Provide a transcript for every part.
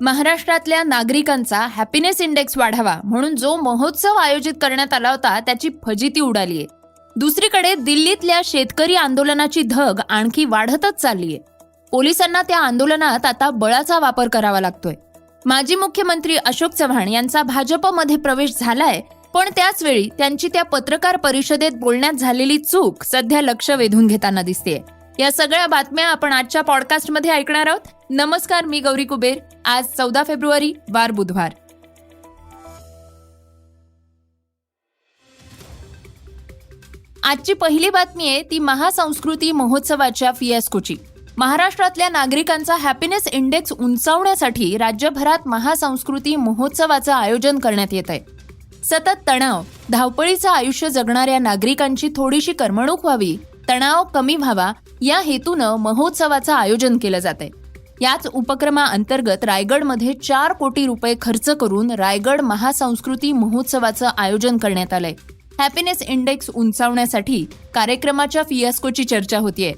महाराष्ट्रातल्या नागरिकांचा happiness index वाढावा म्हणून जो महोत्सव आयोजित करण्यात आला होता त्याची फजिती उडालीये. दुसरीकडे दिल्लीतल्या शेतकरी आंदोलनाची धग आणखी वाढतच चाललीये. पोलिसांना त्या आंदोलनात आता बळाचा वापर करावा लागतोय. माजी मुख्यमंत्री अशोक चव्हाण यांचा भाजपमध्ये प्रवेश झालाय पण त्याचवेळी त्यांची त्या पत्रकार परिषदेत बोलण्यात झालेली चूक सध्या लक्ष वेधून घेताना दिसतेय. या सगळ्या बातम्या आपण आजच्या पॉडकास्टमध्ये ऐकणार आहोत. नमस्कार मी गौरी कुबेर. आज चौदा फेब्रुवारी वार बुधवार. आजची पहिली बातमी आहे ती महासंस्कृती महोत्सवाच्या फियास्कोची. महाराष्ट्रातल्या नागरिकांचा हॅपीनेस इंडेक्स उंचावण्यासाठी राज्यभरात महासंस्कृती महोत्सवाचं आयोजन करण्यात येत आहे सतत तणाव धावपळीचं आयुष्य जगणाऱ्या नागरिकांची थोडीशी करमणूक व्हावी तणाव कमी व्हावा या हेतूनं महोत्सवाचं आयोजन केलं जात आहे याच उपक्रमाअंतर्गत रायगडमध्ये चार कोटी रुपये खर्च करून रायगड महासंस्कृती महोत्सवाचं आयोजन करण्यात आलंय. हॅपीनेस इंडेक्स उंचावण्यासाठी कार्यक्रमाच्या फियास्कोची चर्चा होतीये.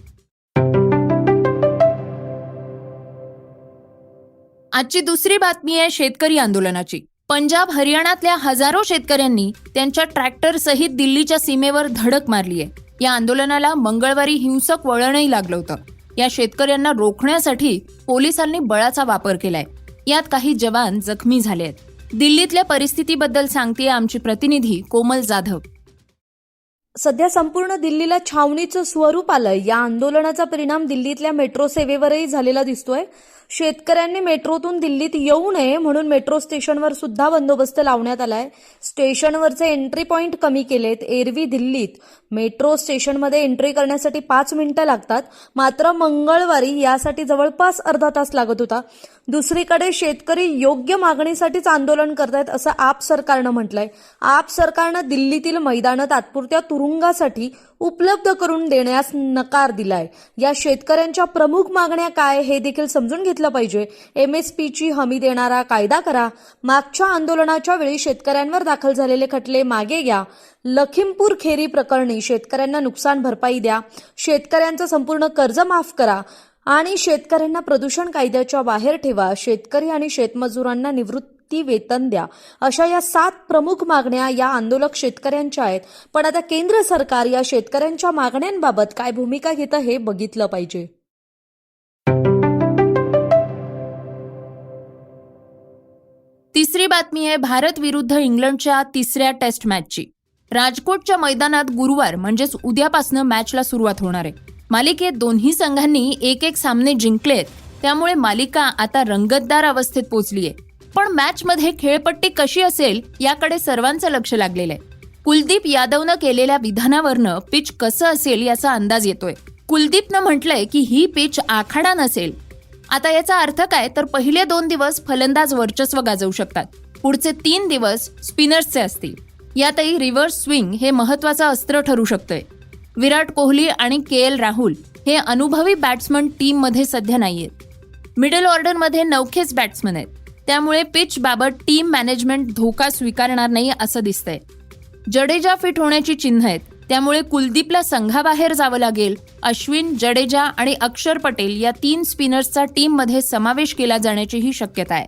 आजची दुसरी बातमी आहे शेतकरी आंदोलनाची. पंजाब हरियाणातल्या हजारो शेतकऱ्यांनी त्यांच्या ट्रॅक्टर सहित दिल्लीच्या सीमेवर धडक मारली आहे या आंदोलनाला मंगळवारी हिंसक वळणही लागलं होतं. या शेतकऱ्यांना रोखण्यासाठी पोलिसांनी बळाचा वापर केलाय. यात काही जवान जखमी झाले आहेत दिल्लीतल्या परिस्थितीबद्दल सांगतेय आमची प्रतिनिधी कोमल जाधव. सध्या संपूर्ण दिल्लीला छावणीचं स्वरूप आलंय. या आंदोलनाचा परिणाम दिल्लीतल्या मेट्रो सेवेवरही झालेला दिसतोय. शेतकऱ्यांनी मेट्रोतून दिल्लीत येऊ नये म्हणून मेट्रो स्टेशनवर सुद्धा बंदोबस्त लावण्यात आलाय. स्टेशनवरचे एंट्री पॉइंट कमी केलेत. एरवी दिल्लीत मेट्रो स्टेशनमध्ये एंट्री करण्यासाठी पाच मिनिटं लागतात. मात्र मंगळवारी यासाठी जवळपास अर्धा तास लागत होता. दुसरीकडे शेतकरी योग्य मागणीसाठीच आंदोलन करतायत असं आप सरकारनं म्हटलंय. आप सरकारनं दिल्लीतील मैदानं तात्पुरत्या तुरुंगासाठी उपलब्ध करून देण्यास नकार दिलाय. या शेतकऱ्यांच्या प्रमुख मागण्या काय हे देखील समजून घेतलं पाहिजे. एमएसपीची हमी देणारा कायदा करा. मागच्या आंदोलनाच्या वेळी शेतकऱ्यांवर दाखल झालेले खटले मागे घ्या. लखीमपूर खेरी प्रकरणी शेतकऱ्यांना नुकसान भरपाई द्या. शेतकऱ्यांचं संपूर्ण कर्ज माफ करा. आणि शेतकऱ्यांना प्रदूषण कायद्याच्या बाहेर ठेवा. शेतकरी आणि शेतमजुरांना निवृत्ती वेतन द्या. अशा या सात प्रमुख मागण्या या आंदोलक शेतकऱ्यांच्या आहेत. पण आता केंद्र सरकार या शेतकऱ्यांच्या मागण्यांबाबत काय भूमिका घेतं हे बघितलं पाहिजे. तिसरी बातमी आहे भारत विरुद्ध इंग्लंडच्या तिसऱ्या टेस्ट मॅचची. राजकोटच्या मैदानात गुरुवार म्हणजेच उद्यापासून मॅचला सुरुवात होणार आहे. मालिकेत दोन्ही संघांनी एक एक सामने जिंकलेत. त्यामुळे मालिका आता रंगतदार अवस्थेत पोहोचली आहे पण मॅचमध्ये खेळपट्टी कशी असेल याकडे सर्वांचं लक्ष लागलेलं आहे कुलदीप यादवनं केलेल्या विधानावरनं पिच कसं असेल याचा अंदाज येतोय. कुलदीपनं म्हटलंय की ही पिच आखाडा नसेल. आता याचा अर्थ काय? तर पहिले दोन दिवस फलंदाज वर्चस्व गाजवू शकतात. पुढचे तीन दिवस स्पिनर्सचे असतील. यातही रिव्हर्स स्विंग हे महत्वाचं अस्त्र ठरू शकतंय. विराट कोहली आणि के एल राहुल हे अनुभवी बॅट्समन टीममध्ये सध्या नाहीयेत. मिडल ऑर्डरमध्ये नवखेच बॅट्समन आहेत. त्यामुळे पिच बाबत टीम मॅनेजमेंट धोका स्वीकारणार नाही असं दिसतंय. जडेजा फिट होण्याची चिन्ह आहेत. त्यामुळे कुलदीपला संघाबाहेर जावं लागेल. अश्विन जडेजा आणि अक्षर पटेल या तीन स्पिनर्सचा टीममध्ये समावेश केला जाण्याचीही शक्यता आहे.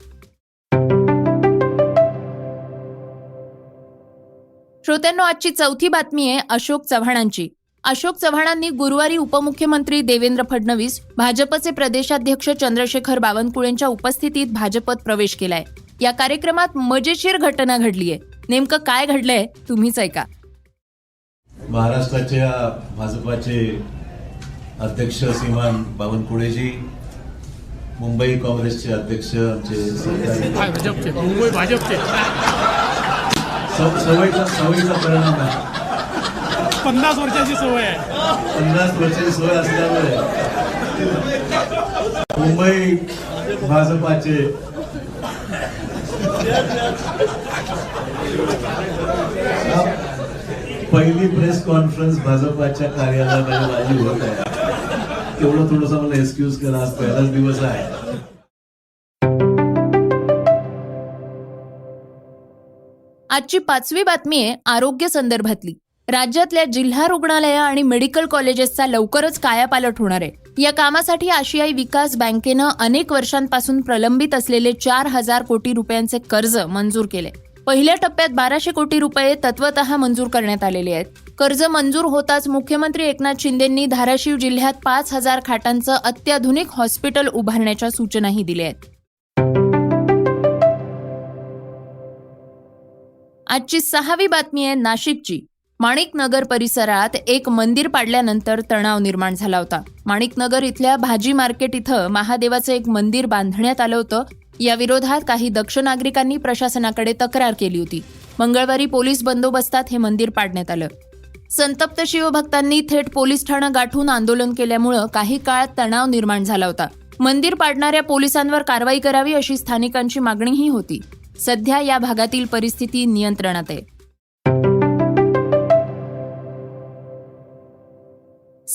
श्रोत्यांनो आजची चौथी बातमी आहे अशोक चव्हाणांची. अशोक चव्हाणांनी गुरुवारी उपमुख्यमंत्री देवेंद्र फडणवीस भाजपचे प्रदेशाध्यक्ष चंद्रशेखर बावनकुळेंच्या उपस्थितीत भाजपत प्रवेश केलाय. या कार्यक्रमात मजेशीर घटना घडलीय नेमकं काय घडलंय तुम्हीच ऐका. महाराष्ट्राच्या भाजपाचे अध्यक्ष श्रीमान बावनकुळेजी मुंबई काँग्रेसचे अध्यक्ष आमचे सवयीचा परिणाम आहे. पन्नास वर्षाची सवय आहे. पन्नास वर्षाची सोय असल्यामुळे. मुंबई भाजपाचे. पहिली प्रेस कॉन्फरन्स भाजपाच्या कार्यालयामध्ये माझी होत आहे. तेवढं थोडस मला एक्सक्यूज करा आज पहिलाच दिवस आहे. आजची पाचवी बातमी आहे आरोग्य संदर्भातली. राज्यातल्या जिल्हा रुग्णालयं आणि मेडिकल कॉलेजेसचा लवकरच कायापालट होणार आहे. या कामासाठी आशियाई विकास बँकेनं अनेक वर्षांपासून प्रलंबित असलेले चार हजार कोटी रुपयांचे कर्ज मंजूर केले. पहिल्या टप्प्यात बाराशे कोटी रुपये तत्वत मंजूर करण्यात आलेले आहेत. कर्ज मंजूर होताच मुख्यमंत्री एकनाथ शिंदेंनी धाराशिव जिल्ह्यात पाच हजार खाटांचं अत्याधुनिक हॉस्पिटल उभारण्याच्या सूचनाही दिल्या आहेत. आजची सहावी बातमी आहे नाशिकची. माणिकनगर परिसरात एक मंदिर पाडल्यानंतर तणाव निर्माण झाला होता. माणिकनगर इथल्या भाजी मार्केट इथं महादेवाचं एक मंदिर बांधण्यात आलं होतं. या विरोधात काही दक्ष नागरिकांनी प्रशासनाकडे तक्रार केली होती. मंगळवारी पोलीस बंदोबस्तात हे मंदिर पाडण्यात आलं. संतप्त शिवभक्तांनी थेट पोलीस ठाणं गाठून आंदोलन केल्यामुळं काही काळ तणाव निर्माण झाला होता. मंदिर पाडणाऱ्या पोलिसांवर कारवाई करावी अशी स्थानिकांची मागणीही होती. सध्या या भागातील परिस्थिती नियंत्रणात आहे.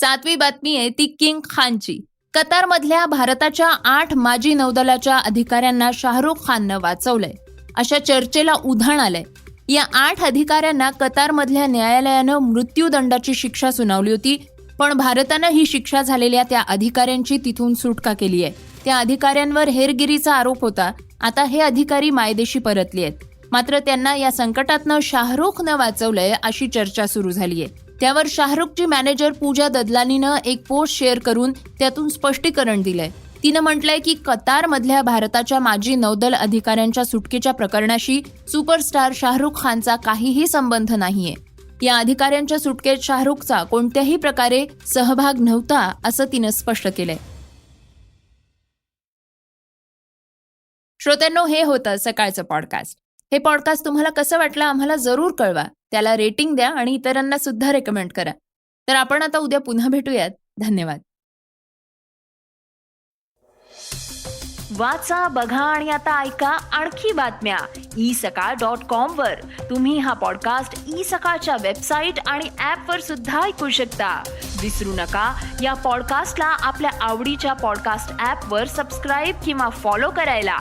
सातवी बातमी आहे ती किंग खानची. कतारमधल्या भारताच्या आठ माजी नौदलाच्या अधिकाऱ्यांना शाहरुख खाननं वाचवलंय. अशा चर्चेला उधाण आलंय. या आठ अधिकाऱ्यांना कतारमधल्या न्यायालयानं मृत्यूदंडाची शिक्षा सुनावली होती पण भारतानं ही शिक्षा झालेल्या त्या अधिकाऱ्यांची तिथून सुटका केली आहे त्या अधिकाऱ्यांवर हेरगिरीचा आरोप होता. आता हे अधिकारी मायदेशी परतले आहेत मात्र त्यांना या संकटातनं शाहरुखनं वाचवलंय अशी चर्चा सुरू झाली आहे त्यावर शाहरुखची मॅनेजर पूजा ददलानीनं एक पोस्ट शेअर करून त्यातून स्पष्टीकरण दिलंय. तिनं म्हटलंय की कतारमधल्या भारताच्या माजी नौदल अधिकाऱ्यांच्या सुटकेच्या प्रकरणाशी सुपरस्टार शाहरुख खानचा काहीही संबंध नाहीये. या अधिकाऱ्यांच्या सुटकेत शाहरुखचा कोणत्याही प्रकारे सहभाग नव्हता असं तिनं स्पष्ट केलंय. श्रोत्यांनो हे होतं सकाळचं पॉडकास्ट हे पॉडकास्ट तुम्हाला कसं वाटलं आम्हाला जरूर कळवा. त्याला रेटिंग द्या आणि इतरांना सुद्धा रेकमेंड करा. तर आपण आता उद्या पुन्हा भेटूयात. धन्यवाद. वाचा बघा आणि आता ऐका आणखी बातम्या. ई सकाळ डॉट कॉम वर. तुम्ही हा पॉडकास्ट ई सकाळच्या वेबसाईट आणि ऍप वर सुद्धा ऐकू शकता. विसरू नका या पॉडकास्टला आपल्या आवडीच्या पॉडकास्ट ऍप वर सबस्क्राईब किंवा फॉलो करायला.